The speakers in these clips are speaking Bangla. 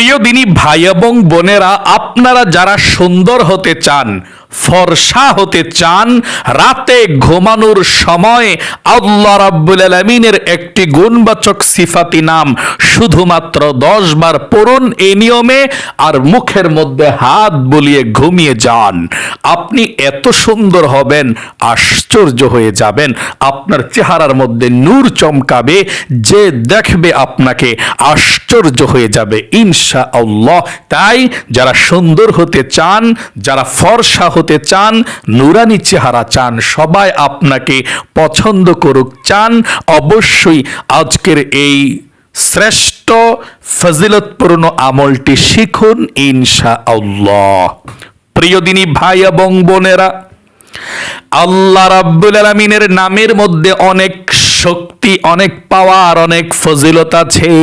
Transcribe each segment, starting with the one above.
প্রিয় দিনী ভাই এবং বোনেরা আপনারা যারা সুন্দর হতে চান ফর্সা হতে চান, রাতে ঘুমানোর সময় আল্লাহ রাব্বুল আলমিনের একটি গুণবাচক সিফাতি নাম শুধুমাত্র দশ বার পড়ুন এই নিয়মে, আর মুখের মধ্যে হাত বলিয়ে ঘুমিয়ে যান। আপনি এত সুন্দর হবেন, আশ্চর্য হয়ে যাবেন। আপনার চেহারার মধ্যে নূর চমকাবে, যে দেখবে আপনাকে আশ্চর্য হয়ে যাবে ইনশা আল্লাহ তাই যারা সুন্দর হতে চান, যারা ফর্সা হতে চান, নুরানি চেহারা চান, সবাই আপনাকে পছন্দ করুক, চান। অবশ্যই আজকের এই শ্রেষ্ঠ ফজিলতপূর্ণ আমলটি শিখুন ইনশা আল্লাহ প্রিয় দিনী ভাই এবং বোনেরা, আল্লাহ রাব্বুল আলমিনের নামের মধ্যে অনেক শক্তি, অনেক পাওয়ার, অনেক ফজিলত আছে।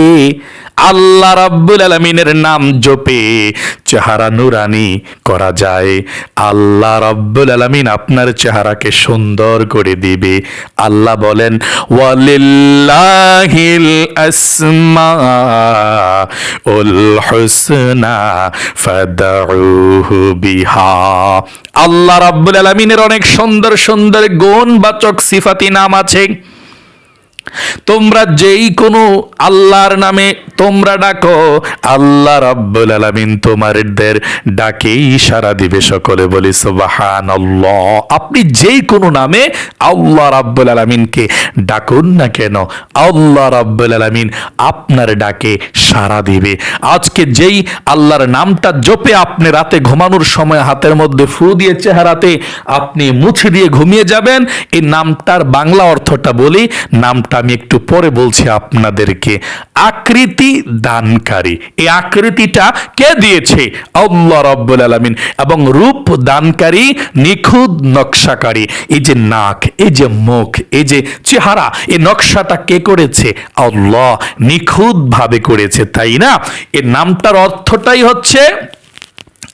আল্লাহ রাব্বুল আলমিনের নাম জপে, চেহারা নুরানি করা যায়। আল্লাহ রাব্বুল আলমিন আপনার চেহারাকে সুন্দর করে দিবে। আল্লাহ বলেন, ওয়ালিল্লাহিল আসমা উল হুসনা ফাদউহু বিহা। আল্লাহ রাব্বুল আলমিনের অনেক সুন্দর সুন্দর গুণবাচক সিফাতি নাম আছে। তোমরা যেই কোনো আল্লাহর নামে তোমরা ডাকো, আল্লাহ রাব্বুল আলামিন তোমাদের ডাকেই সারা দিবে সকলে বলি সুবাহান আপনি যেই কোনো নামে আল্লাহ রাব্বুল আলামিনকে ডাকুন না কেন, আল্লাহ রাব্বুল আলামিন আপনার ডাকে সারা দিবে। আজকে যেই আল্লাহর নামটা জপে আপনি রাতে ঘুমানোর সময় হাতের মধ্যে ফু দিয়ে চেহারাতে আপনি মুছে দিয়ে ঘুমিয়ে যাবেন, এই নামটার বাংলা অর্থটা বলি, নামটা আমি একটু পরে বলছি আপনাদেরকে। আকৃতি দানকারী। এই আকৃতিটা কে দিয়েছে? আল্লাহ রব্বুল আলমিন। এবং রূপ দানকারী, নিখুঁত নকশাকারী। এই যে নাক, এই যে মুখ, এই যে চেহারা, এই নকশাটা কে করেছে? আল্লাহ ভাবে করেছে, তাই না? এর নামটার অর্থটাই হচ্ছে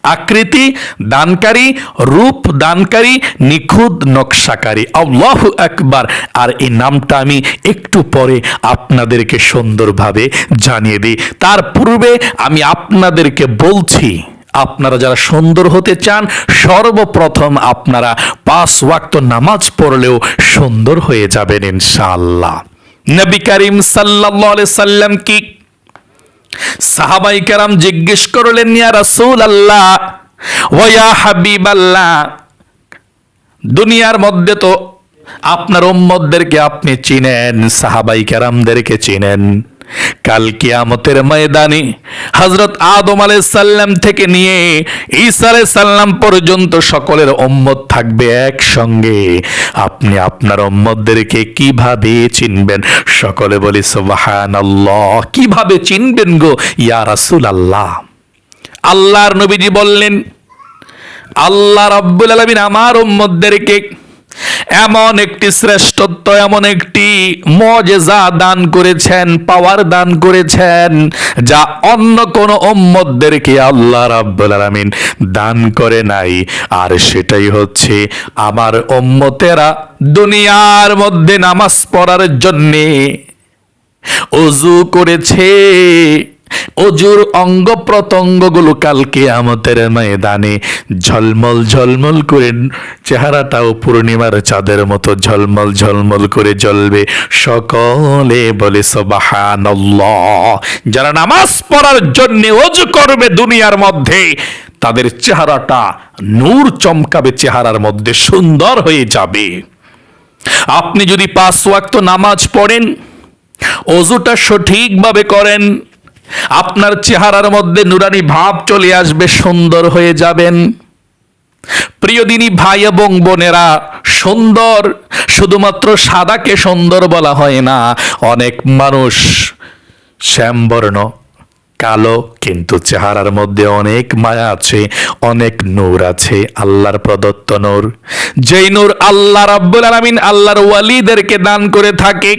আকৃতি দানকারী, রূপ দানকারী, নিখুঁত নকশাকারী। আল্লাহ একবার আর এই নামটা আমি একটু পরে আপনাদেরকে সুন্দরভাবে জানিয়ে দিই। তার পূর্বে আমি আপনাদেরকে বলছি, আপনারা যারা সুন্দর হতে চান, সর্বপ্রথম আপনারা পাঁচ ওয়াক্ত নামাজ পড়লেও সুন্দর হয়ে যাবেন ইনশাআল্লাহ। নবী করিম আলাইহি সাল্লাম কি সাহাবাই কারাম জিজ্ঞেস করলেন, ইয়া রাসূল আল্লাহ ওয়া হাবিব আল্লাহ দুনিয়ার মধ্যে তো আপনার ওম্মদদেরকে আপনি চিনেন, সাহাবাই কারামদেরকে চিনেন। কাল কিয়ামতের ময়দানে হজরত আদম সাল্লাম থেকে নিয়ে ঈসা সাল্লাম পর্যন্ত সকলের উম্মত থাকবে একসঙ্গে। আপনি আপনার উম্মতদেরকে কীভাবে চিনবেন? সকলে বলি, সুবহানাল্লাহ। কীভাবে চিনবেন গো? ইয়া রাসূল আল্লাহ আল্লাহর নবীজি বললেন, আল্লাহ রাব্বুল আলামিন আমার উম্মতদেরকে এমন একটি শ্রেষ্ঠত্ব, এমন একটি মজেজা দান করেছেন পাওয়ার দান করেছেন, যা অন্য কোন উম্মতদেরকে আল্লাহ রাব্বুল আলামিন দান করে নাই। আর সেটাই হচ্ছে আমার উম্মতেরা দুনিয়ার মধ্যে নামাজ পড়ার জন্যে অজু করেছে। অজুর অঙ্গ প্রত্যঙ্গগুলো কালকে আমাদের ময়দানে ঝলমল ঝলমল করে চেহারাটাও পূর্ণিমার চাঁদের মতো ঝলমল ঝলমল করে জ্বলবে সকলে বলে সবাহান যারা নামাজ পড়ার জন্য অজু করবে দুনিয়ার মধ্যে, তাদের চেহারাটা নূর চমকাবে, চেহারার মধ্যে সুন্দর হয়ে যাবে। আপনি যদি পাঁচ ওয়াক্ত নামাজ পড়েন, অজুটা সঠিকভাবে করেন আপনার চেহারার মধ্যে নুরানি ভাব চলে আসবে, সুন্দর হয়ে যাবেন। প্রিয় দিনী ভাই এবং বোনেরা, সুন্দর শুধুমাত্র সাদাকে সুন্দর বলা হয় না, অনেক মানুষ শ্যামবর্ণ, কালো, কিন্তু চেহারার মধ্যে অনেক মায়া আছে, অনেক নূর আছে, আল্লাহর প্রদত্ত নূর। যেই নূর আল্লাহ রাব্বুল আলামিন আল্লাহর ওয়ালিদেরকে দান করে থাকে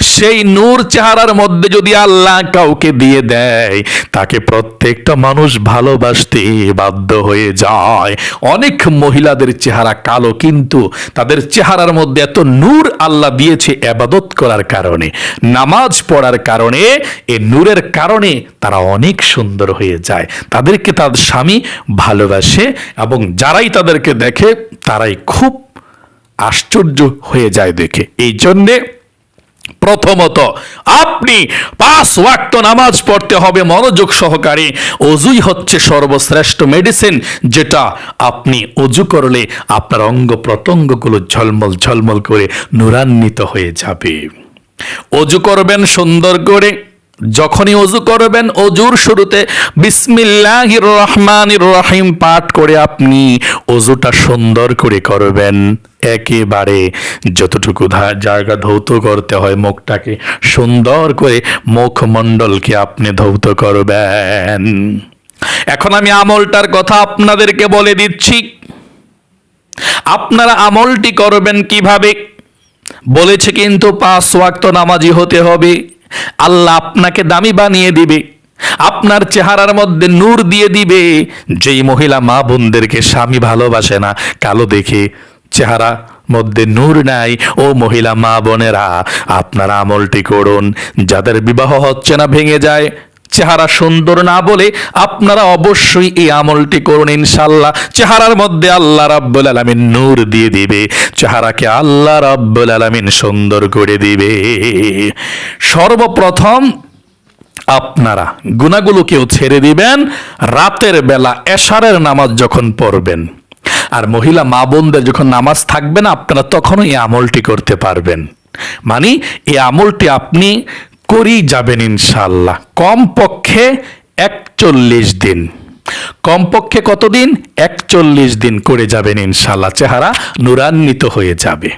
সেই নূর চেহারার মধ্যে যদি আল্লাহ কাউকে দিয়ে দেয়, তাকে প্রত্যেকটা মানুষ ভালোবাসতে বাধ্য হয়ে যায়। অনেক মহিলাদের চেহারা কালো, কিন্তু তাদের চেহারার মধ্যে এত নূর আল্লাহ দিয়েছে আবাদত করার কারণে, নামাজ পড়ার কারণে, এ নূরের কারণে তারা অনেক সুন্দর হয়ে যায়। তাদেরকে তার স্বামী ভালোবাসে এবং যারাই তাদেরকে দেখে, তারাই খুব আশ্চর্য হয়ে যায় দেখে। এই জন্যে প্রথমত, আপনি পাঁচ ওয়াক্ত নামাজ পড়তে হবে মনোযোগ সহকারে। অজুই হচ্ছে সর্বশ্রেষ্ঠ মেডিসিন যেটা আপনি অজু করলে আপনার অঙ্গ প্রত্যঙ্গগুলো ঝলমল ঝলমল করে নুরান্বিত হয়ে যাবে। অজু করবেন সুন্দর করে। যখনই অজু করবেন, অজুর শুরুতে বিসমিল্লাহির রহমানির রহিম পাঠ করে আপনি অজুটা সুন্দর করে করবেন। একেবারে যতটুকু জায়গা ধৌত করতে হয় মুখটাকে সুন্দর করে মুখমণ্ডলকে আপনি ধৌত করবেন। এখন আমি আমলটার কথা আপনাদেরকে বলে দিচ্ছি। আপনারা আমলটি করবেন কীভাবে? বলেছে কিন্তু পাঁচ ওয়াক্ত নামাজি হতে হবে। আল্লাহ আপনাকে দামি বানিয়ে দিবে। আপনার চেহারার মধ্যে নূর দিয়ে দিবে। যেই মহিলা মা বোনদেরকে স্বামী ভালোবাসে না, কালো দেখে চেহারা মধ্যে নূর নাই, ও মহিলা মা বোনেরা, আপনারা আমলটি করুন। যাদের বিবাহ হচ্ছে না, ভেঙে যায় চেহারা সুন্দর না বলে আপনারা অবশ্যই এই আমলটি করুন ইনশাল্লাহ চেহারার মধ্যে আল্লাহ রাব্বুল আলামিন নূর দিয়ে দিবে। চেহারাকে আল্লাহ রাব্বুল আলামিন সুন্দর করে দিবে। সর্বপ্রথম আপনারা গুণাগুলোকেও ছেড়ে দিবেন। রাতের বেলা এশারের নামাজ যখন পড়বেন, আর মহিলা মা বোনদের যখন নামাজ থাকবে না, আপনারা তখনও এই আমলটি করতে পারবেন। মানে এই আমলটি আপনি করেই যাবেন ইনশাল্লাহ কমপক্ষে একচল্লিশ দিন। কমপক্ষে কতদিন? একচল্লিশ দিন করে যাবেন ইনশাল্লাহ চেহারা নুরান্বিত হয়ে যাবে।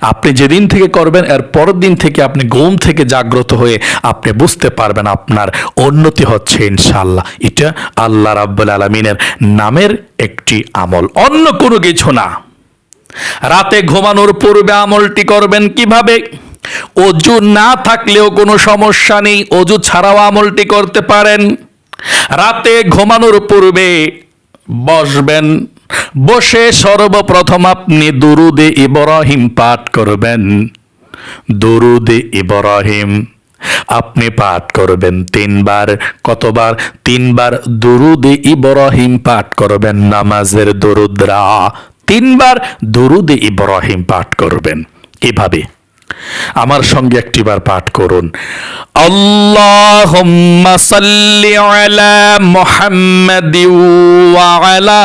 আপনি যেদিন থেকে করবেন, এর পরের দিন থেকে আপনি ঘুম থেকে জাগ্রত হয়ে আপনি বুঝতে পারবেন আপনার উন্নতি হচ্ছে ইনশাল্লাহ এটা আল্লাহ রাব্বুল আলমিনের নামের একটি আমল। অন্য কোনো কিছু না। রাতে ঘুমানোর পূর্বে আমলটি করবেন কীভাবে? অজু না থাকলেও কোনো সমস্যা নেই। অজু ছাড়াও আমলটি করতে পারেন। রাতে ঘুমানোর পূর্বে বসবেন। বসে সর্বপ্রথম আপনি দুরুদে ইব্রাহিম পাঠ করবেন। দুরুদে ইব্রাহিম, আপনি পাঠ করবেন তিনবার, কতবার? তিনবার দুরুদে ইব্রাহিম পাঠ করবেন নামাজের দরুদ্রা। তিনবার দুরুদে ইব্রাহিম পাঠ করবেন। এভাবে আমার সঙ্গে একটিবার পাঠ করুন। আল্লাহুম্মা সাল্লি আলা মুহাম্মাদি ওয়া আলা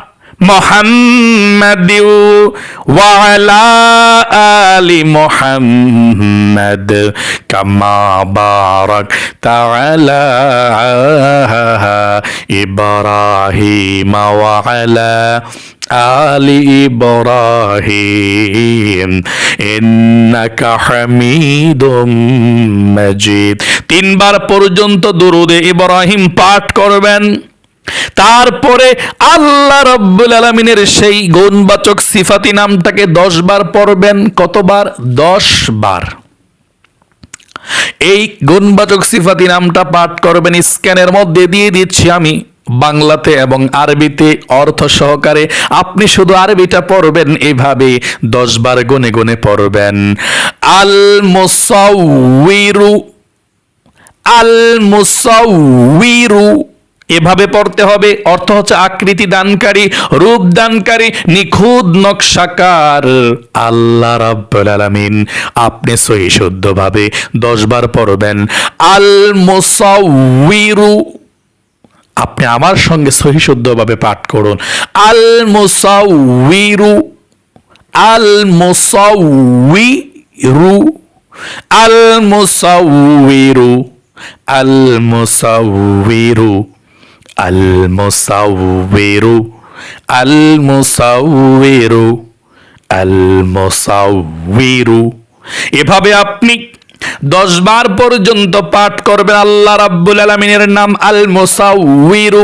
محمد وعلى آل محمد كما باركت على إبراهيم وعلى آل إبراهيم إنك حميد مجيد তিনবার পর্যন্ত দুরুদে ইব্রাহিম পাঠ করবেন তারপরে আল্লাহ রব্বুল আলমিনের সেই গুণবাচক সিফাতি নামটাকে দশ বার পড়বেন, কতবার? দশ বার এই গুণবাচক সিফাতি নামটা পাঠ করবেন, স্ক্যানের মধ্যে দিয়ে দিচ্ছি আমি বাংলাতে এবং আরবিতে অর্থ সহকারে। আপনি শুধু আরবিটা পড়বেন, এভাবে দশ বার গুনে গুনে পড়বেন। আল মুসাউইরু আল মুসাউইরু এভাবে পড়তে হবে। অর্থ হচ্ছে আকৃতি দানকারী, রূপ দানকারী, নিখুঁত নকশাকার। আল্লাহ রাব্বুল আলামিন আপনি সহি শুদ্ধভাবে দশ বার পড়বেন। আল মুসাউইরু আপনি আমার সঙ্গে সহি শুদ্ধভাবে পাঠ করুন। আল মুসাউইরু আল মুসাউইরু আল মুসাউইরু আল মুসাউইরু আল মুসাউবিরু আল মুসাউবিরু আল মুসাউবিরু এভাবে আপনি দশ বার পর্যন্ত পাঠ করবেন আল্লাহ রাব্বুল আলমিনের নাম আল মুসাউবিরু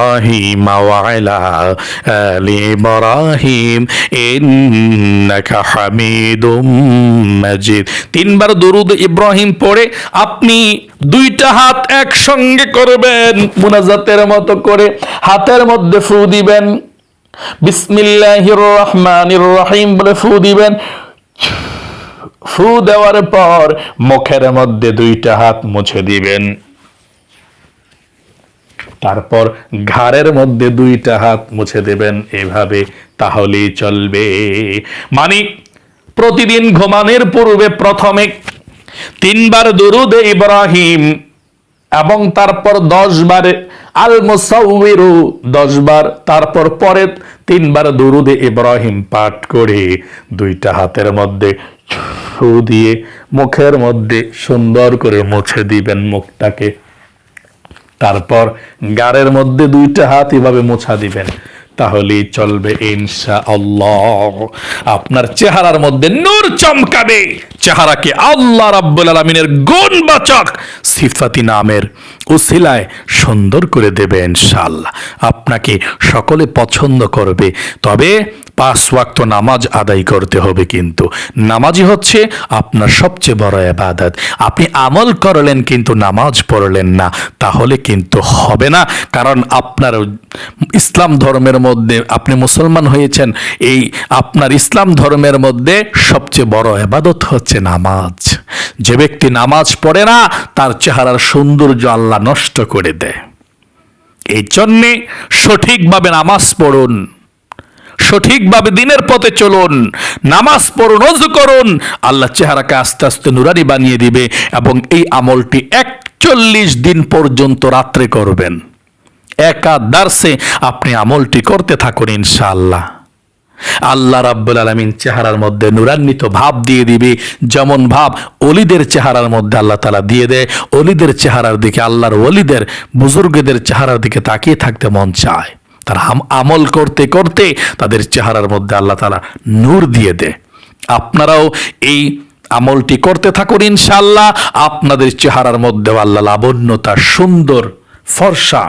وعلى آل إبراهيم إنك حميد مجيد তিনবার দরুদ ইব্রাহিম পড়ে আপনি দুইটা হাত একসঙ্গে করবেন মুনাজাতের মতো করে হাতের মধ্যে ফু দিবেন বিসমিল্লাহির রহমানির রহিম বলে ফু দিবেন ফু দেওয়ার পর মুখের মধ্যে দুইটা হাত মুছে দিবেন তারপর ঘাড়ের মধ্যে দুইটা হাত মুছে দেবেন। এভাবে তাহলেই চলবে। মানে প্রতিদিন ঘুমানোর পূর্বে প্রথমে তিনবার দুরুদে ইব্রাহিম এবং তারপর দশ বার আল মুসাউবিরু দশ বার তারপর পরে তিনবার দুরুদে ইব্রাহিম পাঠ করে দুইটা হাতের মধ্যে ফু দিয়ে মুখের মধ্যে সুন্দর করে মুছে দিবেন মুখটাকে। তারপর গাড়ের মধ্যে দুইটা হাত এভাবে মোছা দিবেন। তাহলে চলবে ইনশা আল্লাহ আপনার চেহারার মধ্যে নূর চমকাবে। চেহারাকে আল্লাহ রাব্বুল আলমিনের গুণবাচক সিফাতি নামের উসিলায় সুন্দর করে দেবে ইনশাআল্লাহ। আপনাকে সকলে পছন্দ করবে, তবে পাঁচ ওয়াক্ত নামাজ আদায় করতে হবে কিন্তু। নামাজই হচ্ছে আপনার সবচেয়ে বড় এবাদত আপনি আমল করলেন কিন্তু নামাজ পড়লেন না, তাহলে কিন্তু হবে না। কারণ আপনার ইসলাম ধর্মের মধ্যে আপনি মুসলমান হয়েছেন, এই আপনার ইসলাম ধর্মের মধ্যে সবচেয়ে বড় এবাদত হচ্ছে নামাজ। যে ব্যক্তি নামাজ পড়ে না, তার চেহারার সৌন্দর্য আল্লাহ নষ্ট করে দেয়। এই জন্যে সঠিকভাবে নামাজ পড়ুন, সঠিকভাবে দিনের পথে চলুন, নামাজ পড়ুন অজু করুন, আল্লাহ চেহারাকে আস্তে আস্তে নুরানি বানিয়ে দিবে এবং এই আমলটি একচল্লিশ দিন পর্যন্ত রাত্রে করবেন। একাদার্সে আপনি আমলটি করতে থাকুন ইনশাআল্লাহ। আল্লাহ রাব্বুল আলমিন চেহারার মধ্যে নুরান্বিত ভাব দিয়ে দিবে। যেমন ভাব অলিদের চেহারার মধ্যে আল্লাহ তালা দিয়ে দেয়। অলিদের চেহারার দিকে আল্লাহর অলিদের বুজুর্গদের চেহারার দিকে তাকিয়ে থাকতে মন চায়। তারা আমল করতে করতে তাদের চেহারার মধ্যে আল্লাহ তালা নূর দিয়ে দেয়। আপনারাও এই আমলটি করতে থাকুন ইনশাল্লাহ আপনাদের চেহারার মধ্যে আল্লাহ লাবণ্যতা, সুন্দর, ফর্সা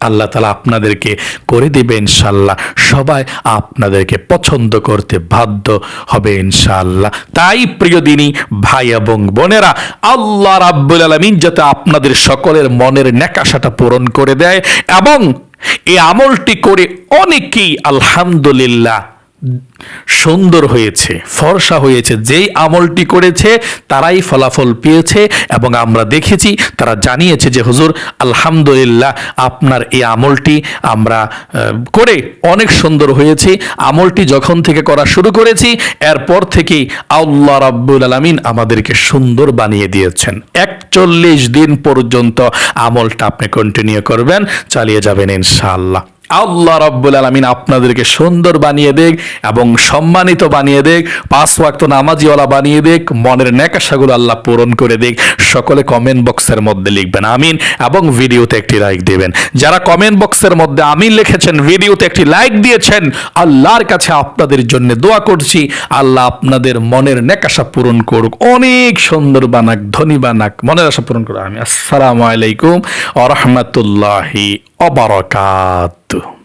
আল্লাহ তালা আপনাদেরকে করে দেবে ইনশাল্লাহ সবাই আপনাদেরকে পছন্দ করতে বাধ্য হবে ইনশাল্লাহ তাই প্রিয় দিনই ভাই এবং বোনেরা, আল্লাহ রাব্বুল আলমিন যাতে আপনাদের সকলের মনের ন্যাকাশাটা পূরণ করে দেয় এবং এই আমলটি করে অনেকেই আলহামদুলিল্লাহ সুন্দর হয়েছে, ফর্সা হয়েছে, যেই আমলটি করেছে তারাই ফলাফল পেয়েছে এবং আমরা দেখেছি, তারা জানিয়েছে যে, হুজুর, আলহামদুলিল্লাহ আপনার এই আমলটি আমরা করে অনেক সুন্দর হয়েছে। আমলটি যখন থেকে করা শুরু করেছি, এরপর থেকেই আল্লাহ রাব্বুল আলমিন আমাদেরকে সুন্দর বানিয়ে দিয়েছেন। একচল্লিশ দিন পর্যন্ত আমলটা আপনি কন্টিনিউ করবেন, চালিয়ে যাবেন ইনশাআল্লাহ। আল্লাহ রব্বুল আলমিন আপনাদেরকে সুন্দর বানিয়ে দেখ এবং সম্মানিত বানিয়ে দেখ, পাঁচ ওয়াক্ত নামাজিওয়ালা বানিয়ে দেখ, মনের নেকাশাগুলো আল্লাহ পূরণ করে দেখ। সকলে কমেন্ট বক্সের মধ্যে লিখবেন, আমিন, এবং ভিডিওতে একটি লাইক দেবেন। যারা কমেন্ট বক্সের মধ্যে আমিন লিখেছেন, ভিডিওতে একটি লাইক দিয়েছেন, আল্লাহর কাছে আপনাদের জন্য দোয়া করছি। আল্লাহ আপনাদের মনের নেকাশা পূরণ করুক। অনেক সুন্দর বানাক, ধনী বানাক, মনের আশা পূরণ করুক। আমি আসসালামু আলাইকুম আ অবরকাত Юту.